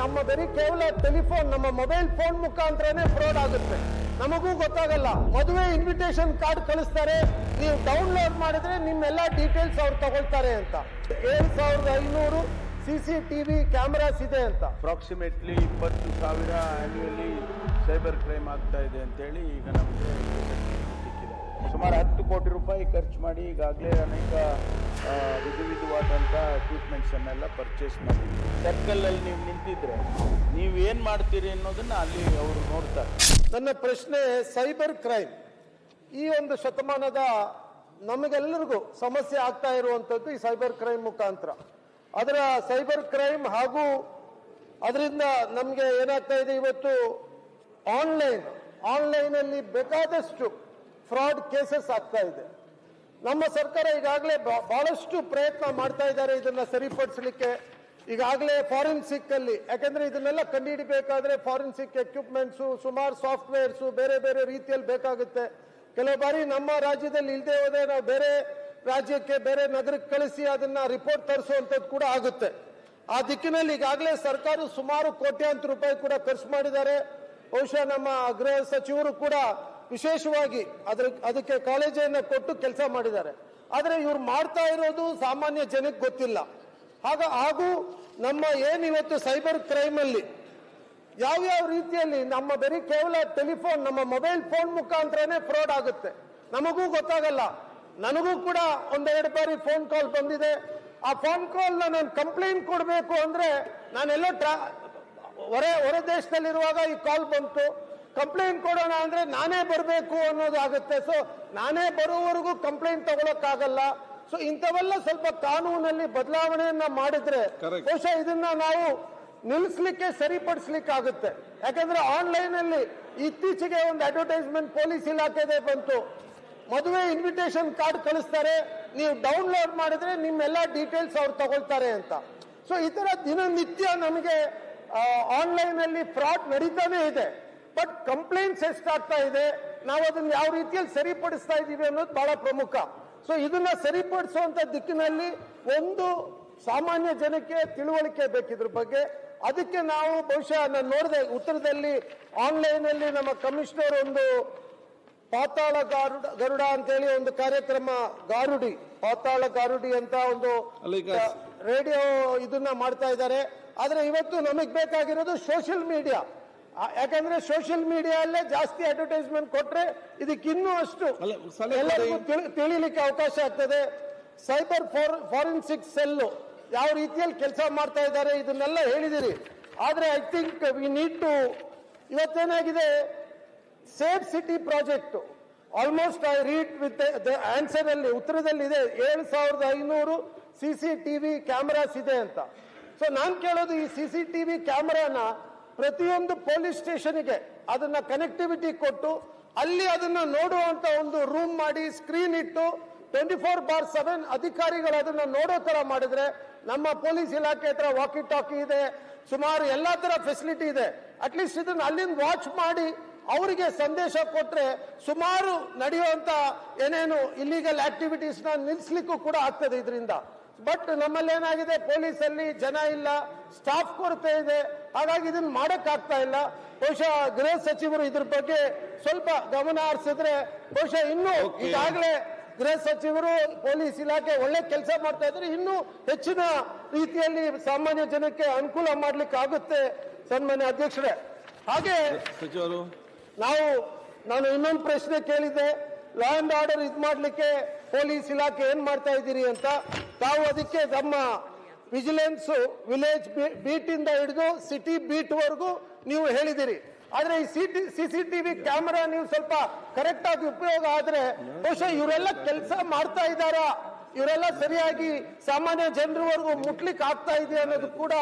ನಮ್ಮ ಬರೀ ಕೇವಲ ಟೆಲಿಫೋನ್, ನಮ್ಮ ಮೊಬೈಲ್ ಫೋನ್ ಮುಖಾಂತರನೇ ಫ್ರಾಡ್ ಆಗುತ್ತೆ. ನಮಗೂ ಗೊತ್ತಾಗಲ್ಲ. ಮದುವೆ ಇನ್ವಿಟೇಷನ್ ಕಾರ್ಡ್ ಕಳಿಸ್ತಾರೆ. ನೀವು ಡೌನ್ಲೋಡ್ ಮಾಡಿದ್ರೆ ನಿಮ್ಮೆಲ್ಲ ಡೀಟೇಲ್ಸ್ ಅವ್ರು ತಗೊಳ್ತಾರೆ ಅಂತ. ಏಳು ಸಾವಿರದ ಐನೂರು ಸಿ ಸಿ ಟಿವಿ ಕ್ಯಾಮರಾಸ್ ಇದೆ ಅಂತ. ಅಪ್ರಾಕ್ಸಿಮೇಟ್ಲಿ ಇಪ್ಪತ್ತು ಸಾವಿರ ಆನ್ಯುವಲಿ ಸೈಬರ್ ಕ್ರೈಮ್ ಆಗ್ತಾ ಇದೆ ಅಂತೇಳಿ ಈಗ ನಮಗೆ ಸುಮಾರು ಹತ್ತು ಕೋಟಿ ರೂಪಾಯಿ ಖರ್ಚು ಮಾಡಿ ಈಗಾಗಲೇ ಅನೇಕ ವಿಧ ವಿಧವಾದಂಥ ಎಕ್ವಿಪ್ಮೆಂಟ್ಸನ್ನೆಲ್ಲ ಪರ್ಚೇಸ್ ಮಾಡಿದ್ದೀವಿ ಸರ್ಕಲಲ್ಲಿ ನೀವು ನಿಂತಿದ್ರೆ ನೀವು ಏನು ಮಾಡ್ತೀರಿ ಅನ್ನೋದನ್ನು ಅಲ್ಲಿ ಅವರು ನೋಡ್ತಾರೆ. ನನ್ನ ಪ್ರಶ್ನೆ ಸೈಬರ್ ಕ್ರೈಮ್ ಈ ಒಂದು ಶತಮಾನದ ನಮಗೆಲ್ಲರಿಗೂ ಸಮಸ್ಯೆ ಆಗ್ತಾ ಇರುವಂಥದ್ದು ಈ ಸೈಬರ್ ಕ್ರೈಮ್ ಮುಖಾಂತರ. ಅದರ ಸೈಬರ್ ಕ್ರೈಮ್ ಹಾಗೂ ಅದರಿಂದ ನಮಗೆ ಏನಾಗ್ತಾ ಇದೆ ಇವತ್ತು ಆನ್ಲೈನ್ ಆನ್ಲೈನಲ್ಲಿ ಬೇಕಾದಷ್ಟು ಫ್ರಾಡ್ ಕೇಸಸ್ ಆಗ್ತಾ ಇದೆ. ನಮ್ಮ ಸರ್ಕಾರ ಈಗಾಗಲೇ ಬಹಳಷ್ಟು ಪ್ರಯತ್ನ ಮಾಡ್ತಾ ಇದ್ದಾರೆ ಇದನ್ನ ಸರಿಪಡಿಸಲಿಕ್ಕೆ. ಈಗಾಗಲೇ ಫಾರೆನ್ಸಿಕ್ ಅಲ್ಲಿ, ಯಾಕಂದ್ರೆ ಇದನ್ನೆಲ್ಲ ಕಂಡುಹಿಡಿಬೇಕಾದ್ರೆ ಫಾರೆನ್ಸಿಕ್ ಎಕ್ವಿಪ್ಮೆಂಟ್ಸು ಸುಮಾರು ಸಾಫ್ಟ್ವೇರ್ಸು ಬೇರೆ ಬೇರೆ ರೀತಿಯಲ್ಲಿ ಬೇಕಾಗುತ್ತೆ. ಕೆಲವು ಬಾರಿ ನಮ್ಮ ರಾಜ್ಯದಲ್ಲಿ ಇಲ್ಲದೆ ಹೋದ್ರೆ ನಾವು ಬೇರೆ ರಾಜ್ಯಕ್ಕೆ, ಬೇರೆ ನಗರಕ್ಕೆ ಕಳಿಸಿ ಅದನ್ನ ರಿಪೋರ್ಟ್ ತರಿಸುವಂಥದ್ದು ಕೂಡ ಆಗುತ್ತೆ. ಆ ದಿಕ್ಕಿನಲ್ಲಿ ಈಗಾಗಲೇ ಸರ್ಕಾರ ಸುಮಾರು ಕೋಟ್ಯಾಂತರ ರೂಪಾಯಿ ಕೂಡ ಖರ್ಚು ಮಾಡಿದ್ದಾರೆ. ಬಹುಶಃ ನಮ್ಮ ಗೃಹ ಸಚಿವರು ಕೂಡ ವಿಶೇಷವಾಗಿ ಅದ್ರ ಅದಕ್ಕೆ ಕಾಲೇಜನ್ನು ಕೊಟ್ಟು ಕೆಲಸ ಮಾಡಿದ್ದಾರೆ. ಆದರೆ ಇವ್ರು ಮಾಡ್ತಾ ಇರೋದು ಸಾಮಾನ್ಯ ಜನಕ್ಕೆ ಗೊತ್ತಿಲ್ಲ. ಆಗ ಹಾಗೂ ನಮ್ಮ ಏನಿವತ್ತು ಸೈಬರ್ ಕ್ರೈಮ್ ಅಲ್ಲಿ ಯಾವ್ಯಾವ ರೀತಿಯಲ್ಲಿ ನಮ್ಮ ಬರೀ ಕೇವಲ ಟೆಲಿಫೋನ್, ನಮ್ಮ ಮೊಬೈಲ್ ಫೋನ್ ಮುಖಾಂತರನೇ ಫ್ರಾಡ್ ಆಗುತ್ತೆ. ನಮಗೂ ಗೊತ್ತಾಗಲ್ಲ. ನನಗೂ ಕೂಡ ಒಂದೆರಡು ಬಾರಿ ಫೋನ್ ಕಾಲ್ ಬಂದಿದೆ. ಆ ಫೋನ್ ಕಾಲ್ ನಾನು ಕಂಪ್ಲೇಂಟ್ ಕೊಡಬೇಕು ಅಂದ್ರೆ ನಾನೆಲ್ಲೋ ಟ್ರಾ ಹೊರ ಹೊರ ದೇಶದಲ್ಲಿರುವಾಗ ಈ ಕಾಲ್ ಬಂತು. ಕಂಪ್ಲೇಂಟ್ ಕೊಡೋಣ ಅಂದ್ರೆ ನಾನೇ ಬರಬೇಕು ಅನ್ನೋದಾಗುತ್ತೆ ಸೊ ನಾನೇ ಬರುವವರೆಗೂ ಕಂಪ್ಲೇಂಟ್ ತಗೊಳಕ್ಕಾಗಲ್ಲ. ಸೊ ಇಂಥವೆಲ್ಲ ಸ್ವಲ್ಪ ಕಾನೂನಲ್ಲಿ ಬದಲಾವಣೆಯನ್ನ ಮಾಡಿದ್ರೆ ಬಹುಶಃ ಇದನ್ನ ನಾವು ನಿಲ್ಲಿಸ್ಲಿಕ್ಕೆ ಸರಿಪಡಿಸ್ಲಿಕ್ಕೆ ಆಗುತ್ತೆ. ಯಾಕಂದ್ರೆ ಆನ್ಲೈನ್ ಅಲ್ಲಿ ಇತ್ತೀಚೆಗೆ ಒಂದು ಅಡ್ವರ್ಟೈಸ್ಮೆಂಟ್ ಪೊಲೀಸ್ ಇಲಾಖೆದೇ ಬಂತು. ಮದುವೆ ಇನ್ವಿಟೇಷನ್ ಕಾರ್ಡ್ ಕಳಿಸ್ತಾರೆ. ನೀವು ಡೌನ್ಲೋಡ್ ಮಾಡಿದ್ರೆ ನಿಮ್ಮೆಲ್ಲ ಡೀಟೇಲ್ಸ್ ಅವ್ರು ತಗೊಳ್ತಾರೆ ಅಂತ. ಸೊ ಈ ತರ ದಿನನಿತ್ಯ ನಮಗೆ ಆನ್ಲೈನ್ ಅಲ್ಲಿ ಫ್ರಾಡ್ ನಡೀತಾನೆ ಇದೆ. ಬಟ್ ಕಂಪ್ಲೇಂಟ್ಸ್ ಎಷ್ಟಾಗ್ತಾ ಇದೆ ನಾವು ಅದನ್ನ ಯಾವ ರೀತಿಯಲ್ಲಿ ಸರಿಪಡಿಸ್ತಾ ಇದ್ದೀವಿ ಅನ್ನೋದು ಬಹಳ ಪ್ರಮುಖ. ಸೊ ಇದನ್ನ ಸರಿಪಡಿಸುವಂತ ದಿಕ್ಕಿನಲ್ಲಿ ಒಂದು ಸಾಮಾನ್ಯ ಜನಕ್ಕೆ ತಿಳುವಳಿಕೆ ಬೇಕಿದ್ರ ಬಗ್ಗೆ ಅದಕ್ಕೆ ನಾವು ಬಹುಶಃ ನಾನು ನೋಡಿದೆ ಉತ್ತರದಲ್ಲಿ ಆನ್ಲೈನ್ ಅಲ್ಲಿ ನಮ್ಮ ಕಮಿಷನರ್ ಒಂದು ಪಾತಾಳ ಗಾರುಡ ಗರುಡ ಅಂತೇಳಿ ಒಂದು ಕಾರ್ಯಕ್ರಮ ಗಾರುಡಿ ಪಾತಾಳ ಗಾರುಡಿ ಅಂತ ಒಂದು ರೇಡಿಯೋ ಇದನ್ನ ಮಾಡ್ತಾ ಇದ್ದಾರೆ. ಆದ್ರೆ ಇವತ್ತು ನಮಗ್ ಬೇಕಾಗಿರೋದು ಸೋಷಿಯಲ್ ಮೀಡಿಯಾ ಯಾಕಂದ್ರೆ ಸೋಷಿಯಲ್ ಮೀಡಿಯಲ್ಲೇ ಜಾಸ್ತಿ ಅಡ್ವರ್ಟೈಸ್ಮೆಂಟ್ ಕೊಟ್ರೆ ಇದಕ್ಕೆ ಇನ್ನೂ ಅಷ್ಟು ಎಲ್ಲರಿಗೂ ತಿಳಿ- ತಿಳಿಲಿಕ್ಕೆ ಅವಕಾಶ ಆಗ್ತದೆ. ಸೈಬರ್ ಫಾರೆನ್ಸಿಕ್ ಸೆಲ್ ಯಾವ ರೀತಿಯಲ್ಲಿ ಕೆಲಸ ಮಾಡ್ತಾ ಇದ್ದಾರೆ ಇದನ್ನೆಲ್ಲ ಹೇಳಿದಿರಿ. ಆದ್ರೆ I think we need to ಇವತ್ತೇನಾಗಿದೆ? Safe city project almost I read with answer ಅಲ್ಲಿ ಉತ್ತರದಲ್ಲಿ ಇದೆ ಏಳು ಸಾವಿರದ ಐನೂರು ಸಿ ಸಿ ಟಿವಿ ಕ್ಯಾಮರಾಸ್ ಇದೆ ಅಂತ. ಸೊ ನಾನು ಕೇಳೋದು ಈ ಸಿ ಸಿ ಟಿವಿ ಕ್ಯಾಮರಾನ ಪ್ರತಿಯೊಂದು ಪೊಲೀಸ್ ಸ್ಟೇಷನ್ಗೆ ಅದನ್ನ ಕನೆಕ್ಟಿವಿಟಿ ಕೊಟ್ಟು, ಅಲ್ಲಿ ಅದನ್ನ ನೋಡುವಂತ ಒಂದು ರೂಮ್ ಮಾಡಿ ಸ್ಕ್ರೀನ್ ಇಟ್ಟು ಟ್ವೆಂಟಿ ಫೋರ್ ಬಾರ್ ಸೆವೆನ್ ಅಧಿಕಾರಿಗಳು ಅದನ್ನ ನೋಡೋ ತರ ಮಾಡಿದ್ರೆ ನಮ್ಮ ಪೊಲೀಸ್ ಇಲಾಖೆ ಹತ್ರ ವಾಕಿ ಟಾಕಿ ಇದೆ, ಸುಮಾರು ಎಲ್ಲಾ ತರ ಫೆಸಿಲಿಟಿ ಇದೆ. ಅಟ್ಲೀಸ್ಟ್ ಇದನ್ನ ಅಲ್ಲಿಂದ ವಾಚ್ ಮಾಡಿ, ಅವರಿಗೆ ಸಂದೇಶ ಕೊಟ್ರೆ ಸುಮಾರು ನಡೆಯುವಂತ ಏನೇನು ಇಲ್ಲಿಗಲ್ ಆಕ್ಟಿವಿಟೀಸ್ನ ನಿಲ್ಲಿಸ್ಲಿಕ್ಕೂ ಕೂಡ ಆಗ್ತದೆ ಇದರಿಂದ. ಬಟ್ ನಮ್ಮಲ್ಲಿ ಏನಾಗಿದೆ? ಪೊಲೀಸ್ ಅಲ್ಲಿ ಜನ ಇಲ್ಲ ಸ್ಟಾಫ್ ಕೊರತೆ ಇದೆ. ಹಾಗಾಗಿ ಇದನ್ನ ಮಾಡಕ್ ಆಗ್ತಾ ಇಲ್ಲ. ಬಹುಶಃ ಗೃಹ ಸಚಿವರು ಇದ್ರ ಬಗ್ಗೆ ಸ್ವಲ್ಪ ಗಮನ ಹರಿಸಿದ್ರೆ ಬಹುಶಃ ಇನ್ನೂ ಈಗಾಗಲೇ ಗೃಹ ಸಚಿವರು ಪೊಲೀಸ್ ಇಲಾಖೆ ಒಳ್ಳೆ ಕೆಲಸ ಮಾಡ್ತಾ ಇದ್ರೆ ಇನ್ನೂ ಹೆಚ್ಚಿನ ರೀತಿಯಲ್ಲಿ ಸಾಮಾನ್ಯ ಜನಕ್ಕೆ ಅನುಕೂಲ ಮಾಡ್ಲಿಕ್ಕೆ ಆಗುತ್ತೆ ಸನ್ಮಾನ್ಯ ಅಧ್ಯಕ್ಷರೇ. ಹಾಗೆ ನಾವು ನಾನು ಇನ್ನೊಂದು ಪ್ರಶ್ನೆ ಕೇಳಿದ್ದೆ. ಲಾ ಅಂಡ್ ಆರ್ಡರ್ ಇದ್ ಮಾಡ್ಲಿಕ್ಕೆ ಪೊಲೀಸ್ ಇಲಾಖೆ ಏನ್ ಮಾಡ್ತಾ ಇದ್ದೀರಿ ಅಂತ ತಾವು ಅದಕ್ಕೆ ತಮ್ಮ ವಿಜಿಲೆನ್ಸ್ ವಿಲೇಜ್ ಬೀಟ್ ಇಂದ ಹಿಡಿದು ಸಿಟಿ ಬೀಟ್ ವರೆಗೂ ನೀವು ಹೇಳಿದಿರಿ ಆದ್ರೆ ಈ ಸಿಟಿ ವಿ ಕ್ಯಾಮೆರಾ ನೀವು ಸ್ವಲ್ಪ ಕರೆಕ್ಟ್ ಆಗಿ ಉಪಯೋಗ ಆದ್ರೆ ಬಹುಶಃ ಇವರೆಲ್ಲ ಕೆಲಸ ಮಾಡ್ತಾ ಇದ್ದಾರಾ? ಇವರೆಲ್ಲ ಸರಿಯಾಗಿ ಸಾಮಾನ್ಯ ಜನರವರೆಗೂ ಮುಟ್ಲಿಕ್ಕೆ ಆಗ್ತಾ ಇದೆ ಅನ್ನೋದು ಕೂಡ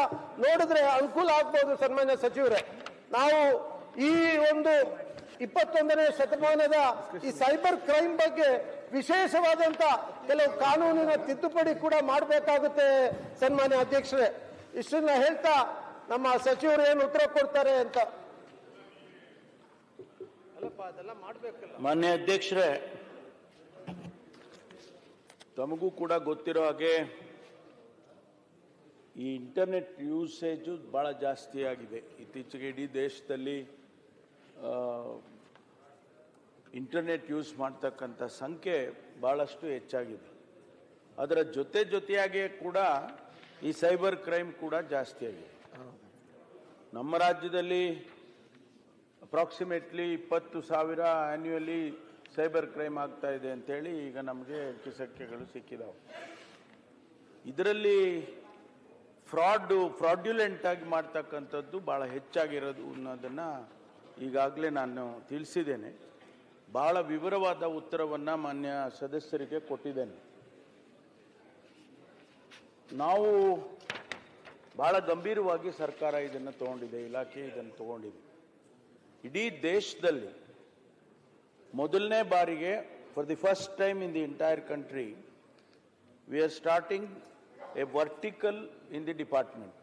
ನೋಡಿದ್ರೆ ಅನುಕೂಲ ಆಗ್ಬೋದು ಸನ್ಮಾನ್ಯ ಸಚಿವರೇ. ನಾವು ಈ ಒಂದು ಇಪ್ಪತ್ತೊಂದನೇ ಶತಮಾನದ ಈ ಸೈಬರ್ ಕ್ರೈಮ್ ಬಗ್ಗೆ ವಿಶೇಷವಾದಂತ ಕೆಲವು ಕಾನೂನಿನ ತಿದ್ದುಪಡಿ ಕೂಡ ಮಾಡಬೇಕಾಗುತ್ತೆ ಸನ್ಮಾನ್ಯ ಅಧ್ಯಕ್ಷರೇ. ಇಷ್ಟನ್ನ ಹೇಳ್ತಾ ನಮ್ಮ ಸಚಿವರು ಏನು ಉತ್ತರ ಕೊಡ್ತಾರೆ ಅಂತ. ಅಲ್ಲಪ್ಪ ಅದೆಲ್ಲ ಮಾಡ್ಬೇಕಲ್ಲ. ಮಾನ್ಯ ಅಧ್ಯಕ್ಷರೇ ತಮಗೂ ಕೂಡ ಗೊತ್ತಿರೋ ಹಾಗೆ ಈ ಇಂಟರ್ನೆಟ್ ಯೂಸೇಜು ಭಾಳ ಜಾಸ್ತಿ ಆಗಿದೆ. ಇತ್ತೀಚೆಗೆ ಇಡೀ ದೇಶದಲ್ಲಿ ಆ, ಇಂಟರ್ನೆಟ್ ಯೂಸ್ ಮಾಡ್ತಕ್ಕಂಥ ಸಂಖ್ಯೆ ಭಾಳಷ್ಟು ಹೆಚ್ಚಾಗಿದೆ. ಅದರ ಜೊತೆ ಜೊತೆಯಾಗಿ ಕೂಡ ಈ ಸೈಬರ್ ಕ್ರೈಮ್ ಕೂಡ ಜಾಸ್ತಿ ಆಗಿದೆ. ನಮ್ಮ ರಾಜ್ಯದಲ್ಲಿ ಅಪ್ರಾಕ್ಸಿಮೇಟ್ಲಿ ಇಪ್ಪತ್ತು ಸಾವಿರ ಆನ್ಯುವಲಿ ಸೈಬರ್ ಕ್ರೈಮ್ ಆಗ್ತಾ ಇದೆ ಅಂತೇಳಿ ಈಗ ನಮಗೆ ಕಿಸಕ್ಕೆಗಳು ಸಿಕ್ಕಿದಾವೆ. ಇದರಲ್ಲಿ ಫ್ರಾಡು, ಫ್ರಾಡ್ಯುಲೆಂಟ್ ಆಗಿ ಮಾಡ್ತಕ್ಕಂಥದ್ದು ಭಾಳ ಹೆಚ್ಚಾಗಿರೋದು ಅನ್ನೋದನ್ನು ಈಗಾಗಲೇ ನಾನು ತಿಳಿಸಿದ್ದೇನೆ. ಭಾಳ ವಿವರವಾದ ಉತ್ತರವನ್ನು ಮಾನ್ಯ ಸದಸ್ಯರಿಗೆ ಕೊಟ್ಟಿದ್ದೇನೆ. ನಾವು ಭಾಳ ಗಂಭೀರವಾಗಿ ಸರ್ಕಾರ ಇದನ್ನು ತಗೊಂಡಿದೆ, ಇಲಾಖೆ ಇದನ್ನು ತಗೊಂಡಿದೆ. ಇಡೀ ದೇಶದಲ್ಲಿ ಮೊದಲನೇ ಬಾರಿಗೆ for the first time in the entire country we are starting a vertical in the department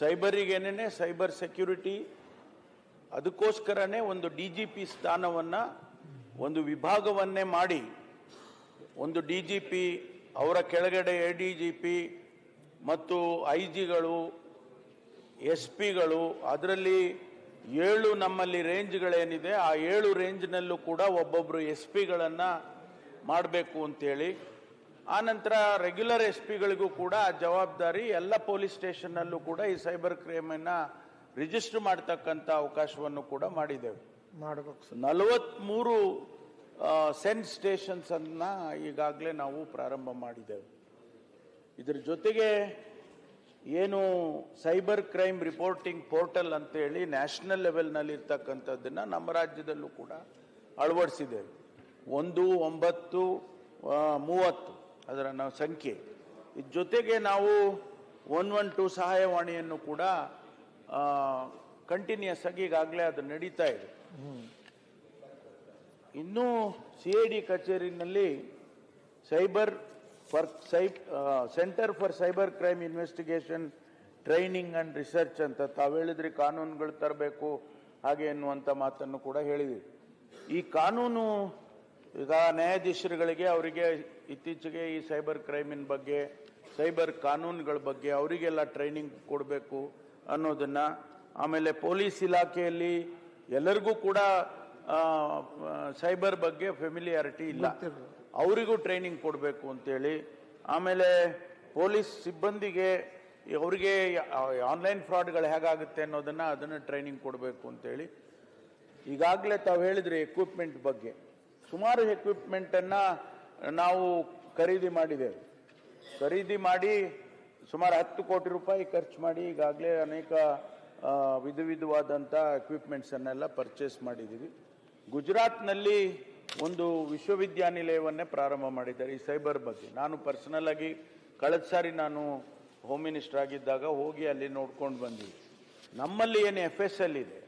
ಸೈಬರಿಗೇನೇ cyber security ಅದಕ್ಕೋಸ್ಕರನೇ ಒಂದು ಡಿ ಜಿ ಪಿ ಸ್ಥಾನವನ್ನು ಒಂದು ವಿಭಾಗವನ್ನೇ ಮಾಡಿ ಒಂದು ಡಿ ಜಿ ಪಿ, ಅವರ ಕೆಳಗಡೆ ಎ ಡಿ ಜಿ ಪಿ ಮತ್ತು ಐ ಜಿಗಳು, ಎಸ್ ಪಿಗಳು, ಅದರಲ್ಲಿ ಏಳು ನಮ್ಮಲ್ಲಿ ರೇಂಜ್ಗಳೇನಿದೆ, ಆ ಏಳು ರೇಂಜ್ನಲ್ಲೂ ಕೂಡ ಒಬ್ಬೊಬ್ಬರು ಎಸ್ ಪಿಗಳನ್ನು ಮಾಡಬೇಕು ಅಂತೇಳಿ. ಆನಂತರ ರೆಗ್ಯುಲರ್ ಎಸ್ ಪಿಗಳಿಗೂ ಕೂಡ ಆ ಜವಾಬ್ದಾರಿ, ಎಲ್ಲ ಪೊಲೀಸ್ ಸ್ಟೇಷನ್ನಲ್ಲೂ ಕೂಡ ಈ ಸೈಬರ್ ಕ್ರೈಮನ್ನು ರಿಜಿಸ್ಟರ್ ಮಾಡ್ತಕ್ಕಂಥ ಅವಕಾಶವನ್ನು ಕೂಡ ಮಾಡಿದ್ದೇವೆ. ಮಾಡ್ಬೇಕು ಸರ್. ನಲವತ್ಮೂರು ಸ್ಟೇಷನ್ಸನ್ನು ಈಗಾಗಲೇ ನಾವು ಪ್ರಾರಂಭ ಮಾಡಿದ್ದೇವೆ. ಇದರ ಜೊತೆಗೆ ಏನು ಸೈಬರ್ ಕ್ರೈಮ್ ರಿಪೋರ್ಟಿಂಗ್ ಪೋರ್ಟಲ್ ಅಂತೇಳಿ ನ್ಯಾಷನಲ್ ಲೆವೆಲ್ನಲ್ಲಿ ಇರ್ತಕ್ಕಂಥದ್ದನ್ನು ನಮ್ಮ ರಾಜ್ಯದಲ್ಲೂ ಕೂಡ ಅಳವಡಿಸಿದ್ದೇವೆ. ಒಂದು, ಒಂಬತ್ತು ಮೂವತ್ತು ಅದರ ನಾವು ಸಂಖ್ಯೆ. ಇದ್ರ ಜೊತೆಗೆ ನಾವು ಒನ್ ಒನ್ ಟು ಸಹಾಯವಾಣಿಯನ್ನು ಕೂಡ ಕಂಟಿನ್ಯೂಸ್ ಆಗಿ ಈಗಾಗಲೇ ಅದು ನಡೀತಾ ಇದೆ. ಇನ್ನೂ C I D ಕಚೇರಿನಲ್ಲಿ cyber for cy centre for cyber crime investigation training and research ಅಂತ ತಾವು ಹೇಳಿದ್ರಿ, ಕಾನೂನುಗಳು ತರಬೇಕು ಹಾಗೆ ಎನ್ನುವಂಥ ಮಾತನ್ನು ಕೂಡ ಹೇಳಿದೆ ಈ ಕಾನೂನು ಈಗ ನ್ಯಾಯಾಧೀಶರುಗಳಿಗೆ, ಅವರಿಗೆ ಇತ್ತೀಚೆಗೆ ಈ ಸೈಬರ್ ಕ್ರೈಮಿನ ಬಗ್ಗೆ, ಸೈಬರ್ ಕಾನೂನುಗಳ ಬಗ್ಗೆ ಅವರಿಗೆಲ್ಲ ಟ್ರೈನಿಂಗ್ ಕೊಡಬೇಕು ಅನ್ನೋದನ್ನು ಆಮೇಲೆ ಪೊಲೀಸ್ ಇಲಾಖೆಯಲ್ಲಿ ಎಲ್ಲರಿಗೂ ಕೂಡ ಸೈಬರ್ ಬಗ್ಗೆ ಫೆಮಿಲಿಯಾರಿಟಿ ಇಲ್ಲ. ಅವರಿಗೂ ಟ್ರೈನಿಂಗ್ ಕೊಡಬೇಕು ಅಂತೇಳಿ. ಆಮೇಲೆ ಪೊಲೀಸ್ ಸಿಬ್ಬಂದಿಗೆ ಅವರಿಗೆ ಆನ್ಲೈನ್ ಫ್ರಾಡ್ಗಳು ಹೇಗಾಗುತ್ತೆ ಅನ್ನೋದನ್ನು ಅದನ್ನು ಟ್ರೈನಿಂಗ್ ಕೊಡಬೇಕು ಅಂತೇಳಿ. ಈಗಾಗಲೇ ತಾವು ಹೇಳಿದ್ರಿ ಎಕ್ವಿಪ್ಮೆಂಟ್ ಬಗ್ಗೆ. ಸುಮಾರು ಎಕ್ವಿಪ್ಮೆಂಟನ್ನು ನಾವು ಖರೀದಿ ಮಾಡಿದ್ದೇವೆ. ಖರೀದಿ ಮಾಡಿ ಸುಮಾರು ಹತ್ತು ಕೋಟಿ ರೂಪಾಯಿ ಖರ್ಚು ಮಾಡಿ ಈಗಾಗಲೇ ಅನೇಕ ವಿಧ ವಿಧವಾದಂಥ ಎಕ್ವಿಪ್ಮೆಂಟ್ಸನ್ನೆಲ್ಲ ಪರ್ಚೇಸ್ ಮಾಡಿದ್ದೀವಿ ಗುಜರಾತ್ನಲ್ಲಿ ಒಂದು ವಿಶ್ವವಿದ್ಯಾನಿಲಯವನ್ನೇ ಪ್ರಾರಂಭ ಮಾಡಿದ್ದಾರೆ ಈ ಸೈಬರ್ ಬಗ್ಗೆ. ನಾನು ಪರ್ಸನಲ್ ಆಗಿ ಕಳೆದ ಸಾರಿ ನಾನು ಹೋಮ್ ಮಿನಿಸ್ಟರ್ ಆಗಿದ್ದಾಗ ಹೋಗಿ ಅಲ್ಲಿ ನೋಡ್ಕೊಂಡು ಬಂದ್ವಿ. ನಮ್ಮಲ್ಲಿ ಏನು ಎಫ್ ಎಸ್ ಎಲ್ ಇದೆ.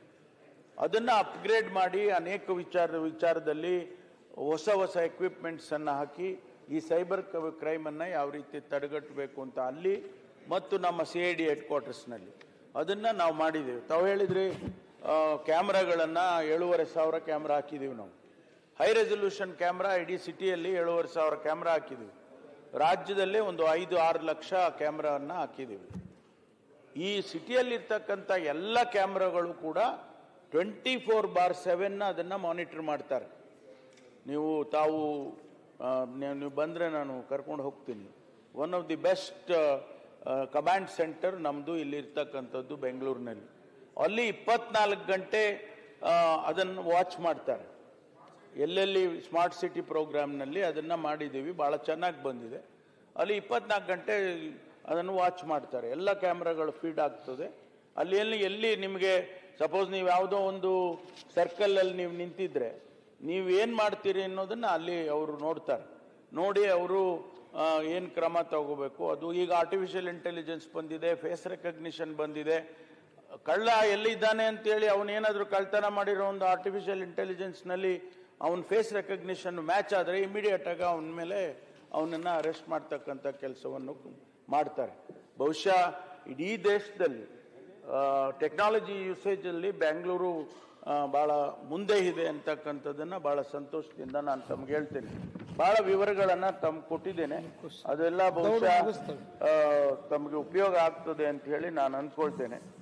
ಅದನ್ನು ಅಪ್ಗ್ರೇಡ್ ಮಾಡಿ ಅನೇಕ ವಿಚಾರ, ವಿಚಾರದಲ್ಲಿ ಹೊಸ ಹೊಸ ಎಕ್ವಿಪ್ಮೆಂಟ್ಸನ್ನು ಹಾಕಿ ಈ ಸೈಬರ್ ಕ್ರೈಮ್ ಅನ್ನ ಯಾವ ರೀತಿ ತಡೆಗಟ್ಟಬೇಕು ಅಂತ ಅಲ್ಲಿ ಮತ್ತು ನಮ್ಮ ಸಿ ಐ ಡಿ ಹೆಡ್ ಕ್ವಾರ್ಟರ್ಸ್ನಲ್ಲಿ ಅದನ್ನ ನಾವು ಮಾಡಿದ್ದೀವಿ. ತಾವು ಹೇಳಿದ್ರಿ ಕ್ಯಾಮ್ರಾಗಳನ್ನು ಏಳುವರೆ ಸಾವಿರ ಕ್ಯಾಮ್ರಾ ಹಾಕಿದ್ದೀವಿ ನಾವು. ಹೈ ರೆಸೊಲ್ಯೂಷನ್ ಕ್ಯಾಮ್ರಾ ಇಡೀ ಸಿಟಿಯಲ್ಲಿ ಏಳುವರೆ ಸಾವಿರ ಕ್ಯಾಮ್ರಾ ಹಾಕಿದ್ದೀವಿ ರಾಜ್ಯದಲ್ಲೇ ಒಂದು ಐದು, ಆರು ಲಕ್ಷ ಕ್ಯಾಮ್ರಾವನ್ನು ಹಾಕಿದ್ದೀವಿ ಈ ಸಿಟಿಯಲ್ಲಿರ್ತಕ್ಕಂಥ ಎಲ್ಲ ಕ್ಯಾಮ್ರಾಗಳು ಕೂಡ ಟ್ವೆಂಟಿ ಫೋರ್ ಬಾರ್ ಸೆವೆನ್ನ ಅದನ್ನು ಮಾನಿಟರ್ ಮಾಡ್ತಾರೆ. ನೀವು, ತಾವು ನೀವು ಬಂದರೆ ನಾನು ಕರ್ಕೊಂಡು ಹೋಗ್ತೀನಿ. One of the best command centre ನಮ್ಮದು ಇಲ್ಲಿರ್ತಕ್ಕಂಥದ್ದು ಬೆಂಗಳೂರಿನಲ್ಲಿ. ಅಲ್ಲಿ ಇಪ್ಪತ್ನಾಲ್ಕು ಗಂಟೆ ಅದನ್ನು ವಾಚ್ ಮಾಡ್ತಾರೆ. ಎಲ್ಲೆಲ್ಲಿ ಸ್ಮಾರ್ಟ್ ಸಿಟಿ ಪ್ರೋಗ್ರಾಮ್ನಲ್ಲಿ ಅದನ್ನು ಮಾಡಿದ್ದೀವಿ, ಭಾಳ ಚೆನ್ನಾಗಿ ಬಂದಿದೆ. ಅಲ್ಲಿ ಇಪ್ಪತ್ನಾಲ್ಕು ಗಂಟೆ ಅದನ್ನು ವಾಚ್ ಮಾಡ್ತಾರೆ. ಎಲ್ಲ ಕ್ಯಾಮ್ರಾಗಳು ಫೀಡ್ ಆಗ್ತದೆ. ಅಲ್ಲಿ ಎಲ್ಲಿ ಎಲ್ಲಿ ನಿಮಗೆ ಸಪೋಸ್ ನೀವು ಯಾವುದೋ ಒಂದು ಸರ್ಕಲಲ್ಲಿ ನೀವು ನಿಂತಿದ್ರೆ, ನೀವು ಏನು ಮಾಡ್ತೀರಿ ಅನ್ನೋದನ್ನು ಅಲ್ಲಿ ಅವರು ನೋಡ್ತಾರೆ. ನೋಡಿ ಅವರು ಏನು ಕ್ರಮ ತಗೋಬೇಕು? ಅದು ಈಗ ಆರ್ಟಿಫಿಷಿಯಲ್ ಇಂಟೆಲಿಜೆನ್ಸ್ ಬಂದಿದೆ ಫೇಸ್ ರೆಕಗ್ನಿಷನ್ ಬಂದಿದೆ. ಕಳ್ಳ ಎಲ್ಲಿದ್ದಾನೆ ಅಂತೇಳಿ ಅವನೇನಾದರೂ ಕಳ್ತನ ಮಾಡಿರೋ ಒಂದು ಆರ್ಟಿಫಿಷಿಯಲ್ ಇಂಟೆಲಿಜೆನ್ಸ್ನಲ್ಲಿ ಅವನ ಫೇಸ್ ರೆಕಗ್ನಿಷನ್ ಮ್ಯಾಚ್ ಆದರೆ ಇಮಿಡಿಯೇಟ್ ಆಗಿ ಅವನ ಮೇಲೆ ಅವನನ್ನು ಅರೆಸ್ಟ್ ಮಾಡ್ತಕ್ಕಂಥ ಕೆಲಸವನ್ನು ಮಾಡ್ತಾರೆ. ಬಹುಶಃ ಇಡೀ ದೇಶದಲ್ಲಿ ಟೆಕ್ನಾಲಜಿ ಯೂಸೇಜಲ್ಲಿ ಬೆಂಗಳೂರು ಬಹಳ ಮುಂದೆ ಇದೆ ಅಂತಕ್ಕಂಥದ್ದನ್ನ ಬಹಳ ಸಂತೋಷದಿಂದ ನಾನು ತಮ್ಗೆ ಹೇಳ್ತೇನೆ. ಬಹಳ ವಿವರಗಳನ್ನ ತಮ್ಗೆ ಕೊಟ್ಟಿದ್ದೇನೆ. ಅದೆಲ್ಲ ಬಹುಶಃ ತಮ್ಗೆ ಉಪಯೋಗ ಆಗ್ತದೆ ಅಂತ ಹೇಳಿ ನಾನು ಅಂದ್ಕೊಳ್ತೇನೆ